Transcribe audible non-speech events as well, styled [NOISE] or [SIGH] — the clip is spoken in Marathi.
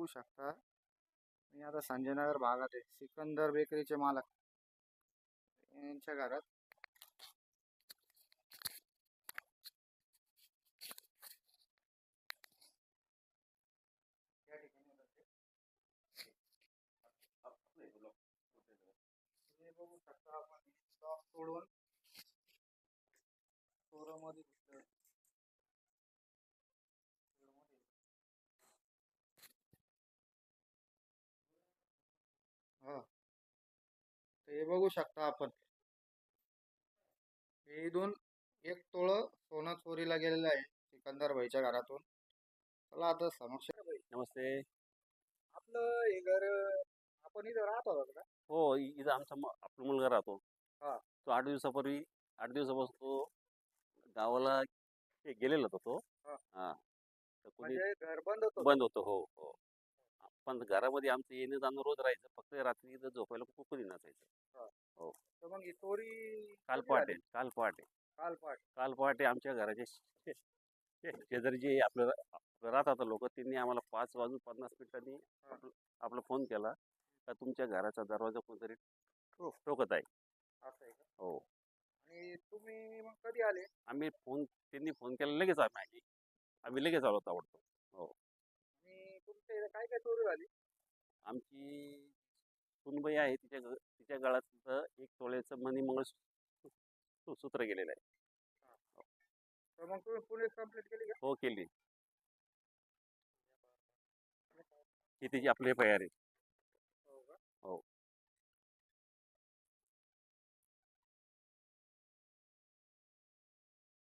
बघू शकता. मी आता संजयनगर भागात आहे. सिकंदर बेकरीचे मालक. यांच्या घरात. बघू शकता आपण. स्टॉक तोडून. स्टोरमध्ये घुसलं हा तर हे बघू शकता आपण. हे इथून एक तोळं सोनं चोरीला गेलेलं आहे सिकंदर भाईच्या घरातून. चला आता समक्ष नमस्ते आपलं हे घर आपण इथं राहत होतो का? हो इ- इथं आमचा म- आपला मुलगा राहतो. हा. तो आठ दिवसापूर्वी आठ दिवसापासून तो गावाला हे गेलेला होता तो. हा. हा. तर कोणी म्हणजे घर बंद होतं बंद होतं. हो हो. पण घरामध्ये आमचं येणं जाणं रोज राहायचं. फक्त रात्री इथं झोपायला खूप कोणी नसायचं ही चोरी काल पहाटे? काल पहाटे काल पाठ काल पहाटे आमच्या घराचे. [LAUGHS] शे- शे- शेजारी जे आपलं आपलं राहतात लोक त्यांनी आम्हाला पाच वाजून पन्नास मिनिटांनी हा. आपलं आपला फोन केला. का तुमच्या घराचा दरवाजा कोणतरी ठो- ठोकत आहे. असं आहे का? हो. आणि तुम्ही मग कधी आले? आम्ही फोन त्यांनी फोन केला लगेच आम्ही आली. आम्ही लगेच आलो ताबडतोब. आणि तुमच्या इथं काय काय चोरी झाली? आमची सुनबाई आहे तिच्या तिच्या गळ्यातलं एक तोळ्याचं मनी मंगळसूत्र सूत्र गेलेलं आहे. तर मग तुम्ही पोलीस कंप्लेंट केली का? हो केली. ही तिची आपली आहे हो हो.